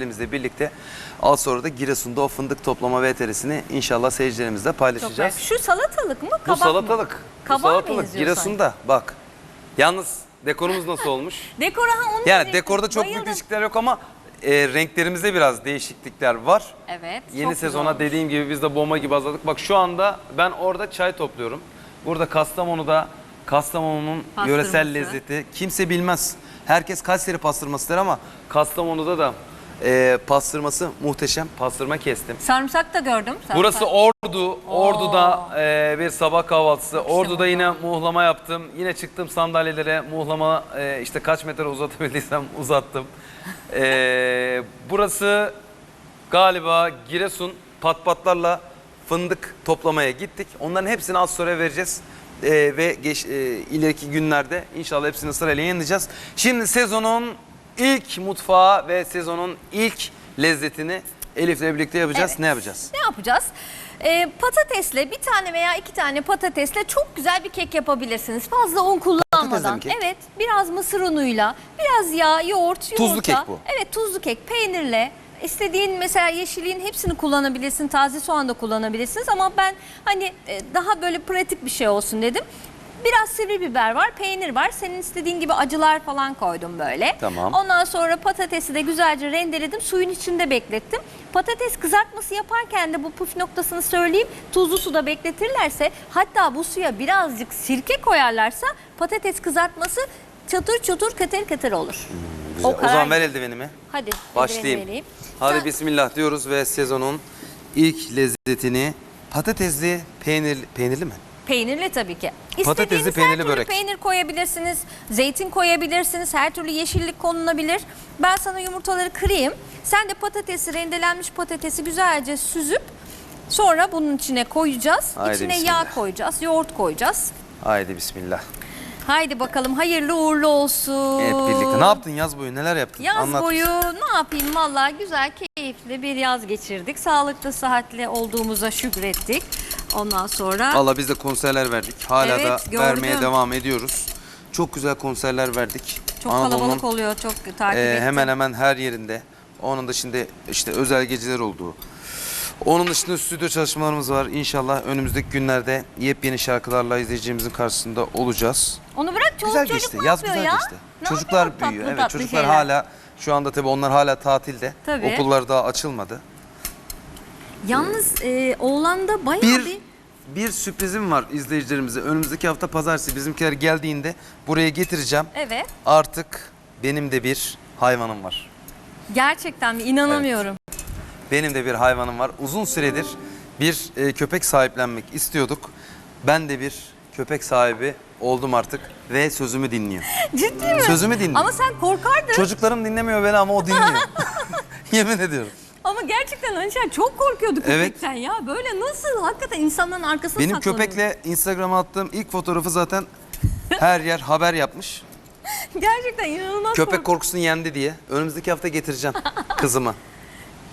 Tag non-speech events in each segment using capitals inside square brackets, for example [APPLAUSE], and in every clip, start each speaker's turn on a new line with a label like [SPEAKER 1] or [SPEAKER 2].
[SPEAKER 1] Elimizle birlikte az sonra da Giresun'da o fındık toplama VTR'sini inşallah seyircilerimizle paylaşacağız.
[SPEAKER 2] Şu salatalık mı kabak
[SPEAKER 1] Bu
[SPEAKER 2] mı?
[SPEAKER 1] salatalık. Bu
[SPEAKER 2] Kabağa
[SPEAKER 1] salatalık
[SPEAKER 2] benziyor
[SPEAKER 1] Giresun'da bak. Yalnız dekorumuz nasıl olmuş? [LAUGHS]
[SPEAKER 2] Dekora ha onu
[SPEAKER 1] Yani
[SPEAKER 2] diyecektim.
[SPEAKER 1] dekorda çok büyük
[SPEAKER 2] Bayıldım.
[SPEAKER 1] değişiklikler yok ama e, renklerimizde biraz değişiklikler var.
[SPEAKER 2] Evet.
[SPEAKER 1] Yeni
[SPEAKER 2] çok güzel
[SPEAKER 1] sezona
[SPEAKER 2] olmuş.
[SPEAKER 1] dediğim gibi biz de bomba gibi hazırladık. Bak şu anda ben orada çay topluyorum. Burada Kastamonu'da Kastamonu'nun
[SPEAKER 2] Pastırması.
[SPEAKER 1] yöresel lezzeti kimse bilmez. Herkes Kayseri pastırması der ama Kastamonu'da da e, pastırması muhteşem. Pastırma kestim.
[SPEAKER 2] Sarımsak da gördüm. Sarımsak.
[SPEAKER 1] Burası Ordu. Ordu'da e, bir sabah kahvaltısı. Ordu'da yine muhlama yaptım. Yine çıktım sandalyelere muhlama e, işte kaç metre uzatabildiysem [LAUGHS] uzattım. E, burası galiba Giresun patpatlarla fındık toplamaya gittik. Onların hepsini az sonra vereceğiz. E, ve geç, e, ileriki günlerde inşallah hepsini sırayla yayınlayacağız. Şimdi sezonun ilk mutfağı ve sezonun ilk lezzetini Elif'le birlikte yapacağız.
[SPEAKER 2] Evet.
[SPEAKER 1] Ne yapacağız?
[SPEAKER 2] Ne yapacağız? Ee, patatesle bir tane veya iki tane patatesle çok güzel bir kek yapabilirsiniz. Fazla un kullanmadan.
[SPEAKER 1] kek?
[SPEAKER 2] Evet, biraz mısır unuyla, biraz yağ, yoğurt, yumurta.
[SPEAKER 1] Tuzlu kek bu.
[SPEAKER 2] Evet, tuzlu kek, peynirle. İstediğin mesela yeşilliğin hepsini kullanabilirsin. Taze soğan da kullanabilirsiniz ama ben hani e, daha böyle pratik bir şey olsun dedim. Biraz sivri biber var, peynir var. Senin istediğin gibi acılar falan koydum böyle.
[SPEAKER 1] Tamam.
[SPEAKER 2] Ondan sonra patatesi de güzelce rendeledim. Suyun içinde beklettim. Patates kızartması yaparken de bu püf noktasını söyleyeyim. Tuzlu suda bekletirlerse hatta bu suya birazcık sirke koyarlarsa patates kızartması çatır çutur katır katır olur.
[SPEAKER 1] Güzel. O,
[SPEAKER 2] kadar
[SPEAKER 1] zaman ver
[SPEAKER 2] güzel.
[SPEAKER 1] eldiveni.
[SPEAKER 2] Hadi
[SPEAKER 1] Başlayayım.
[SPEAKER 2] eldivenimi vereyim.
[SPEAKER 1] Hadi
[SPEAKER 2] Sen-
[SPEAKER 1] bismillah diyoruz ve sezonun ilk lezzetini patatesli peynirli, peynirli mi?
[SPEAKER 2] Peynirli tabii ki.
[SPEAKER 1] Patatesli
[SPEAKER 2] İstediğiniz her
[SPEAKER 1] peynirli
[SPEAKER 2] türlü
[SPEAKER 1] börek.
[SPEAKER 2] peynir koyabilirsiniz. Zeytin koyabilirsiniz. Her türlü yeşillik konulabilir. Ben sana yumurtaları kırayım. Sen de patatesi, rendelenmiş patatesi güzelce süzüp sonra bunun içine koyacağız.
[SPEAKER 1] Haydi
[SPEAKER 2] içine
[SPEAKER 1] bismillah.
[SPEAKER 2] yağ koyacağız, yoğurt koyacağız.
[SPEAKER 1] Haydi bismillah.
[SPEAKER 2] Haydi bakalım hayırlı uğurlu olsun.
[SPEAKER 1] Hep birlikte. Ne yaptın yaz boyu neler yaptın?
[SPEAKER 2] Yaz
[SPEAKER 1] Anlat.
[SPEAKER 2] boyu ne yapayım valla güzel keyifli bir yaz geçirdik. Sağlıklı sıhhatli olduğumuza şükrettik. Ondan sonra
[SPEAKER 1] Valla biz de konserler verdik. Hala
[SPEAKER 2] Evet,
[SPEAKER 1] da
[SPEAKER 2] gördüm.
[SPEAKER 1] vermeye devam ediyoruz. Çok güzel konserler verdik.
[SPEAKER 2] çok kalabalık oluyor. Çok takip
[SPEAKER 1] e,
[SPEAKER 2] ettim.
[SPEAKER 1] hemen hemen her yerinde. Onun dışında işte özel geceler olduğu. Onun dışında stüdyo çalışmalarımız var. İnşallah önümüzdeki günlerde yepyeni şarkılarla izleyicimizin karşısında olacağız.
[SPEAKER 2] Onu bırak çoluk
[SPEAKER 1] güzel
[SPEAKER 2] çocuk
[SPEAKER 1] geçti.
[SPEAKER 2] ne
[SPEAKER 1] Yaz
[SPEAKER 2] yapıyor
[SPEAKER 1] güzel
[SPEAKER 2] ya?
[SPEAKER 1] geçti.
[SPEAKER 2] Ne
[SPEAKER 1] çocuklar
[SPEAKER 2] yapıyor tatlı
[SPEAKER 1] büyüyor. evet,
[SPEAKER 2] tatlı
[SPEAKER 1] çocuklar
[SPEAKER 2] şeyler?
[SPEAKER 1] hala şu anda tabii onlar hala tatilde.
[SPEAKER 2] Tabii.
[SPEAKER 1] Okullar daha açılmadı.
[SPEAKER 2] Yalnız e, oğlanda bayağı
[SPEAKER 1] Bir
[SPEAKER 2] bir...
[SPEAKER 1] bir sürprizim var izleyicilerimize. Önümüzdeki hafta pazartesi bizimkiler geldiğinde buraya getireceğim.
[SPEAKER 2] Evet.
[SPEAKER 1] Artık benim de bir hayvanım var.
[SPEAKER 2] Gerçekten mi? İnanamıyorum.
[SPEAKER 1] Benim de bir hayvanım var. Uzun süredir bir e, köpek sahiplenmek istiyorduk. Ben de bir köpek sahibi oldum artık ve sözümü dinliyor. [LAUGHS]
[SPEAKER 2] Ciddi mi?
[SPEAKER 1] Sözümü dinliyor.
[SPEAKER 2] Ama sen korkardın.
[SPEAKER 1] Çocuklarım dinlemiyor beni ama o dinliyor. [LAUGHS] [LAUGHS] Yemin ediyorum.
[SPEAKER 2] Ama gerçekten Anişer çok korkuyordu
[SPEAKER 1] Evet.
[SPEAKER 2] köpekten ya. Böyle nasıl hakikaten insanların arkasına
[SPEAKER 1] Benim
[SPEAKER 2] saklanıyor.
[SPEAKER 1] köpekle Instagram'a attığım ilk fotoğrafı zaten her yer haber yapmış. [LAUGHS]
[SPEAKER 2] Gerçekten inanılmaz
[SPEAKER 1] Köpek
[SPEAKER 2] kork-
[SPEAKER 1] korkusunu yendi diye. Önümüzdeki hafta getireceğim [LAUGHS] kızımı.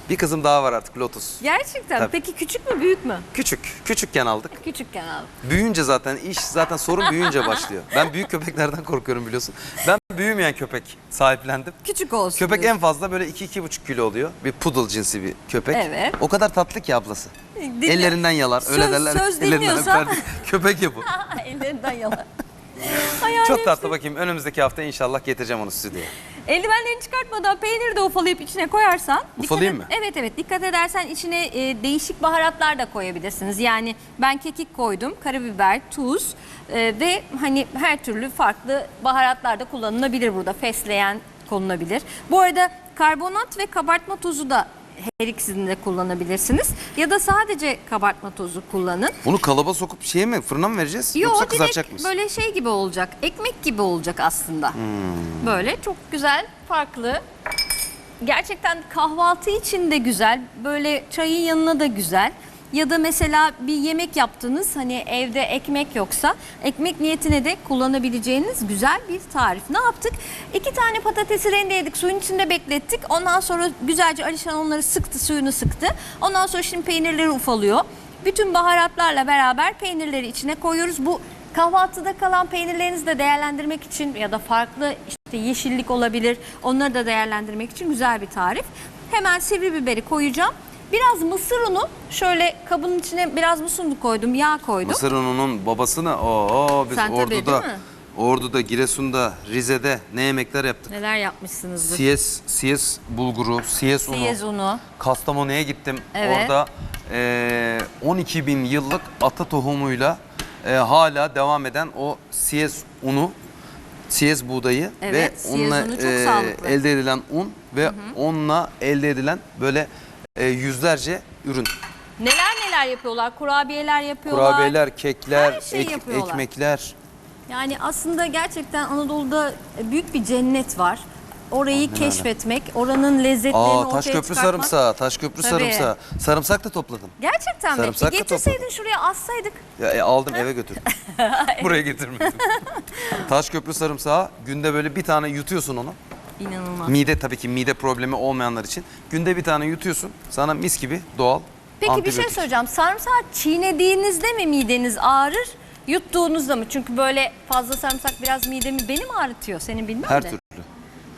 [SPEAKER 1] Bir kızım daha var artık Lotus.
[SPEAKER 2] Gerçekten.
[SPEAKER 1] Tabii.
[SPEAKER 2] Peki küçük mü büyük mü?
[SPEAKER 1] Küçük. Küçükken aldık.
[SPEAKER 2] Küçükken aldım.
[SPEAKER 1] Büyüyünce zaten iş zaten sorun büyüyünce başlıyor. Ben büyük köpeklerden korkuyorum biliyorsun. Ben büyümeyen köpek sahiplendim.
[SPEAKER 2] Küçük olsun.
[SPEAKER 1] Köpek en
[SPEAKER 2] diyorsun.
[SPEAKER 1] fazla böyle 2-2,5 kilo oluyor. Bir poodle cinsi bir köpek.
[SPEAKER 2] Evet.
[SPEAKER 1] O kadar tatlı ki ablası.
[SPEAKER 2] Dinle-
[SPEAKER 1] Ellerinden yalar. Öyle
[SPEAKER 2] Söz-
[SPEAKER 1] derler.
[SPEAKER 2] söz
[SPEAKER 1] Ellerinden
[SPEAKER 2] dinliyorsa-.
[SPEAKER 1] Köpek ya bu. [LAUGHS]
[SPEAKER 2] Ellerinden yalan.
[SPEAKER 1] Çok tatlı bakayım. Önümüzdeki hafta inşallah getireceğim onu stüdyoya.
[SPEAKER 2] Eldivenlerini çıkartmadan peyniri de ufalayıp içine koyarsan.
[SPEAKER 1] Ufalayayım mı?
[SPEAKER 2] Evet evet dikkat edersen içine e, değişik baharatlar da koyabilirsiniz. Yani ben kekik koydum, karabiber, tuz e, ve hani her türlü farklı baharatlar da kullanılabilir burada. Fesleğen konulabilir. Bu arada karbonat ve kabartma tozu da her ikisini de kullanabilirsiniz. Ya da sadece kabartma tozu kullanın.
[SPEAKER 1] Bunu kalaba sokup şeye mi fırına mı vereceğiz?
[SPEAKER 2] Yo,
[SPEAKER 1] Yoksa
[SPEAKER 2] direkt
[SPEAKER 1] kızartacak mıyız?
[SPEAKER 2] böyle şey gibi olacak. Ekmek gibi olacak aslında.
[SPEAKER 1] Hmm.
[SPEAKER 2] Böyle çok güzel, farklı. Gerçekten kahvaltı için de güzel. Böyle çayın yanına da güzel. Ya da mesela bir yemek yaptınız hani evde ekmek yoksa ekmek niyetine de kullanabileceğiniz güzel bir tarif. Ne yaptık? İki tane patatesi rendeledik suyun içinde beklettik. Ondan sonra güzelce Alişan onları sıktı suyunu sıktı. Ondan sonra şimdi peynirleri ufalıyor. Bütün baharatlarla beraber peynirleri içine koyuyoruz. Bu kahvaltıda kalan peynirlerinizi de değerlendirmek için ya da farklı işte yeşillik olabilir onları da değerlendirmek için güzel bir tarif. Hemen sivri biberi koyacağım. Biraz mısır unu şöyle kabın içine biraz mısır unu koydum, yağ koydum.
[SPEAKER 1] Mısır ununun babasını o biz
[SPEAKER 2] Sen tabii,
[SPEAKER 1] Ordu'da,
[SPEAKER 2] değil mi?
[SPEAKER 1] Ordu'da, Giresun'da, Rize'de ne yemekler yaptık.
[SPEAKER 2] Neler yapmışsınızdır.
[SPEAKER 1] Siyes, Siyes bulguru, Siyes unu.
[SPEAKER 2] Siyez unu.
[SPEAKER 1] Kastamonu'ya gittim.
[SPEAKER 2] Evet.
[SPEAKER 1] Orada eee 12 bin yıllık ata tohumuyla eee, hala devam eden o Siyes unu, Siyes buğdayı
[SPEAKER 2] Evet,
[SPEAKER 1] ve
[SPEAKER 2] Siyez
[SPEAKER 1] onunla
[SPEAKER 2] unu çok sağlıklı.
[SPEAKER 1] elde edilen un ve onunla elde edilen böyle eee, yüzlerce ürün.
[SPEAKER 2] Neler neler yapıyorlar? Kurabiyeler yapıyorlar.
[SPEAKER 1] Kurabiyeler, kekler,
[SPEAKER 2] Her şeyi
[SPEAKER 1] ek-
[SPEAKER 2] yapıyorlar.
[SPEAKER 1] ekmekler.
[SPEAKER 2] Yani aslında gerçekten Anadolu'da büyük bir cennet var. Orayı
[SPEAKER 1] Aynen
[SPEAKER 2] keşfetmek, oranın lezzetlerini
[SPEAKER 1] Aa
[SPEAKER 2] ortaya
[SPEAKER 1] taş köprü
[SPEAKER 2] çıkartmak.
[SPEAKER 1] sarımsağı, taş köprü
[SPEAKER 2] Tabii.
[SPEAKER 1] sarımsağı. Sarımsak da topladım.
[SPEAKER 2] Gerçekten mi?
[SPEAKER 1] Sarımsak
[SPEAKER 2] E
[SPEAKER 1] da
[SPEAKER 2] getirseydin
[SPEAKER 1] topladım.
[SPEAKER 2] şuraya assaydık.
[SPEAKER 1] Ya, e, aldım eve götürdüm. [LAUGHS] Buraya getirmedim. taş köprü sarımsağı günde böyle bir tane yutuyorsun onu.
[SPEAKER 2] İnanılmaz.
[SPEAKER 1] Mide tabii ki mide problemi olmayanlar için. Günde bir tane yutuyorsun. Sana mis gibi doğal
[SPEAKER 2] Peki bir şey
[SPEAKER 1] antibiyotik.
[SPEAKER 2] söyleyeceğim. Sarımsağı çiğnediğinizde mi mideniz ağrır? Yuttuğunuzda mı? Çünkü böyle fazla sarımsak biraz midemi benim ağrıtıyor. Senin bilmem
[SPEAKER 1] Her
[SPEAKER 2] de.
[SPEAKER 1] türlü.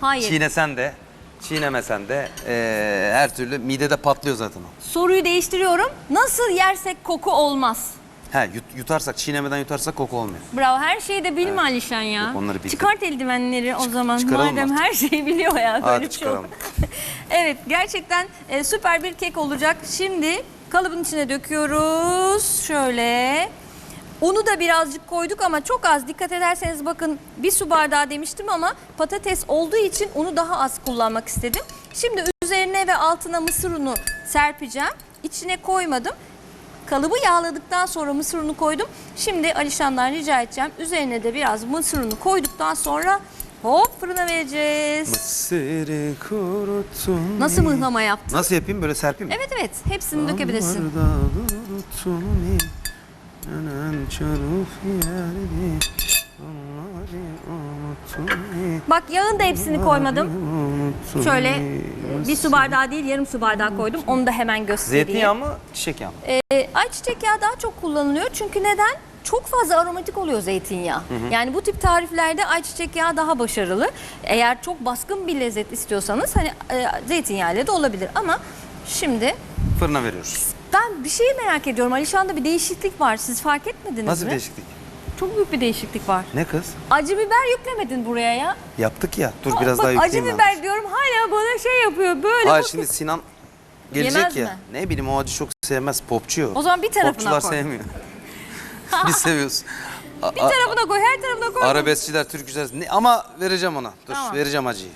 [SPEAKER 2] Hayır.
[SPEAKER 1] Çiğnesen de, çiğnemesen de eee, her türlü midede patlıyor zaten o.
[SPEAKER 2] Soruyu değiştiriyorum. Nasıl yersek koku olmaz?
[SPEAKER 1] He yut, yutarsak, çiğnemeden yutarsak koku olmuyor.
[SPEAKER 2] Bravo. Her şeyi de bilme Alişan ya.
[SPEAKER 1] Yok, onları bildim.
[SPEAKER 2] Çıkart eldivenleri o zaman.
[SPEAKER 1] çıkaralım
[SPEAKER 2] Madem
[SPEAKER 1] artık.
[SPEAKER 2] her şeyi biliyor ya. Böyle bir şey
[SPEAKER 1] çıkaralım. [LAUGHS]
[SPEAKER 2] evet gerçekten e, süper bir kek olacak. Şimdi kalıbın içine döküyoruz. Şöyle. Unu da birazcık koyduk ama çok az. Dikkat ederseniz bakın bir su bardağı demiştim ama patates olduğu için unu daha az kullanmak istedim. Şimdi üzerine ve altına mısır unu serpeceğim. İçine koymadım. Kalıbı yağladıktan sonra mısır unu koydum. Şimdi Alişan'dan rica edeceğim. Üzerine de biraz mısır unu koyduktan sonra hop fırına vereceğiz.
[SPEAKER 1] Mısırı kurutun.
[SPEAKER 2] Nasıl mıhlama yaptın?
[SPEAKER 1] Nasıl yapayım? Böyle serpeyim mi?
[SPEAKER 2] Evet evet hepsini dökebilirsin. Bak yağın da hepsini koymadım. Şöyle bir su bardağı değil yarım su bardağı koydum. Onu da hemen göstereyim.
[SPEAKER 1] Zeytinyağı mı, çiçek yağı mı?
[SPEAKER 2] Ee, ayçiçek yağı daha çok kullanılıyor. Çünkü neden? Çok fazla aromatik oluyor zeytinyağı. Yani bu tip tariflerde ayçiçek yağı daha başarılı. Eğer çok baskın bir lezzet istiyorsanız hani e, zeytinyağıyla da olabilir. Ama şimdi
[SPEAKER 1] Fırına veriyoruz.
[SPEAKER 2] ben bir şeyi merak ediyorum. Alişan'da bir değişiklik var. Siz fark etmediniz
[SPEAKER 1] Nasıl bir
[SPEAKER 2] mi?
[SPEAKER 1] değişiklik?
[SPEAKER 2] Çok büyük bir değişiklik var.
[SPEAKER 1] Ne kız?
[SPEAKER 2] Acı biber yüklemedin buraya ya.
[SPEAKER 1] Yaptık ya. Dur
[SPEAKER 2] Aa,
[SPEAKER 1] biraz
[SPEAKER 2] bak,
[SPEAKER 1] daha yükleyeyim
[SPEAKER 2] Acı
[SPEAKER 1] ben.
[SPEAKER 2] biber diyorum hala bana şey yapıyor böyle.
[SPEAKER 1] Hayır şimdi Sinan gelecek
[SPEAKER 2] Yemez
[SPEAKER 1] ya.
[SPEAKER 2] mi?
[SPEAKER 1] Ne bileyim o acı çok sevmez. Popçu o.
[SPEAKER 2] Zaman bir tarafına
[SPEAKER 1] Popçular
[SPEAKER 2] koy.
[SPEAKER 1] sevmiyor. [LAUGHS] Biz seviyoruz.
[SPEAKER 2] Bir tarafına koy, her tarafına koy.
[SPEAKER 1] Arabeskçiler, türkücüler. Ne, ama vereceğim ona. Dur
[SPEAKER 2] Tamam.
[SPEAKER 1] vereceğim acıyı.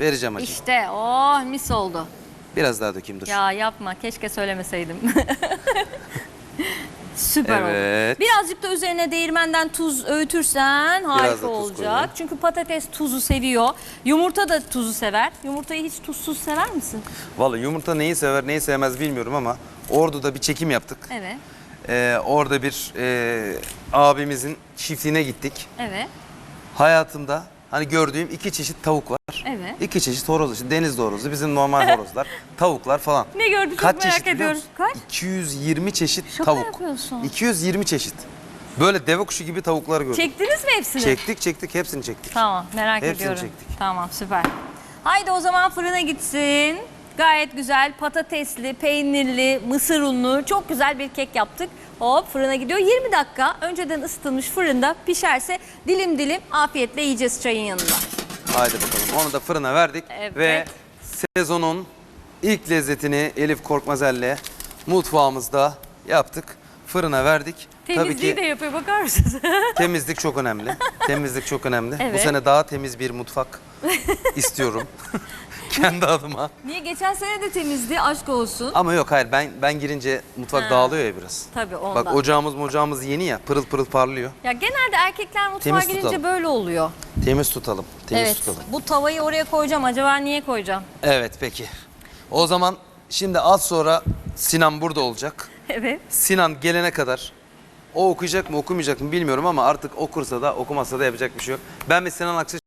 [SPEAKER 1] Vereceğim acıyı.
[SPEAKER 2] İşte oh mis oldu.
[SPEAKER 1] Biraz daha dökeyim dur.
[SPEAKER 2] Ya yapma keşke söylemeseydim. [LAUGHS] Süper
[SPEAKER 1] Evet.
[SPEAKER 2] oldu. Birazcık da üzerine değirmenden tuz öğütürsen harika
[SPEAKER 1] tuz
[SPEAKER 2] olacak.
[SPEAKER 1] koyayım.
[SPEAKER 2] Çünkü patates tuzu seviyor. Yumurta da tuzu sever. Yumurtayı hiç tuzsuz sever misin?
[SPEAKER 1] Vallahi yumurta neyi sever neyi sevmez bilmiyorum ama Ordu'da bir çekim yaptık.
[SPEAKER 2] Evet.
[SPEAKER 1] Ee, orada bir e, abimizin çiftliğine gittik.
[SPEAKER 2] Evet.
[SPEAKER 1] Hayatımda hani gördüğüm iki çeşit tavuk var.
[SPEAKER 2] Evet.
[SPEAKER 1] İki çeşit horoz işte deniz horozu bizim normal horozlar. [LAUGHS] tavuklar falan.
[SPEAKER 2] Ne gördün çok
[SPEAKER 1] Kaç
[SPEAKER 2] merak
[SPEAKER 1] çeşit
[SPEAKER 2] ediyorum.
[SPEAKER 1] musun?
[SPEAKER 2] Kaç?
[SPEAKER 1] 220 çeşit
[SPEAKER 2] Şaka
[SPEAKER 1] tavuk.
[SPEAKER 2] yapıyorsun.
[SPEAKER 1] 220 çeşit. Böyle deve kuşu gibi tavuklar gördüm.
[SPEAKER 2] Çektiniz mi hepsini?
[SPEAKER 1] Çektik çektik hepsini çektik.
[SPEAKER 2] Tamam merak
[SPEAKER 1] Hepsini
[SPEAKER 2] ediyorum.
[SPEAKER 1] çektik.
[SPEAKER 2] Tamam süper. Haydi o zaman fırına gitsin. Gayet güzel patatesli, peynirli, mısır unlu çok güzel bir kek yaptık. Hop fırına gidiyor. 20 dakika önceden ısıtılmış fırında pişerse dilim dilim afiyetle yiyeceğiz çayın yanında.
[SPEAKER 1] Haydi bakalım onu da fırına verdik.
[SPEAKER 2] Evet.
[SPEAKER 1] Ve sezonun ilk lezzetini Elif Korkmazel'le mutfağımızda yaptık. Fırına verdik. Tabii
[SPEAKER 2] Temizliği
[SPEAKER 1] ki
[SPEAKER 2] de yapıyor bakar mısınız? [LAUGHS]
[SPEAKER 1] temizlik çok önemli. Temizlik çok önemli. Bu
[SPEAKER 2] Evet.
[SPEAKER 1] sene daha temiz bir mutfak [LAUGHS] istiyorum. [LAUGHS] Kendi adıma.
[SPEAKER 2] Niye geçen sene de temizdi aşk olsun.
[SPEAKER 1] Ama yok hayır ben ben girince mutfak
[SPEAKER 2] Ha.
[SPEAKER 1] dağılıyor ya biraz.
[SPEAKER 2] Tabii ondan.
[SPEAKER 1] Bak ocağımız ocağımız yeni ya pırıl pırıl parlıyor.
[SPEAKER 2] Ya genelde erkekler mutfağa
[SPEAKER 1] Temiz
[SPEAKER 2] girince
[SPEAKER 1] tutalım.
[SPEAKER 2] böyle oluyor.
[SPEAKER 1] Temiz tutalım. Temiz
[SPEAKER 2] evet.
[SPEAKER 1] tutalım.
[SPEAKER 2] Bu tavayı oraya koyacağım. Acaba niye koyacağım?
[SPEAKER 1] Evet peki. O zaman şimdi az sonra Sinan burada olacak. [LAUGHS]
[SPEAKER 2] Evet.
[SPEAKER 1] Sinan gelene kadar o okuyacak mı okumayacak mı bilmiyorum ama artık okursa da okumazsa da yapacak bir şey yok. Ben bir Sinan Aksu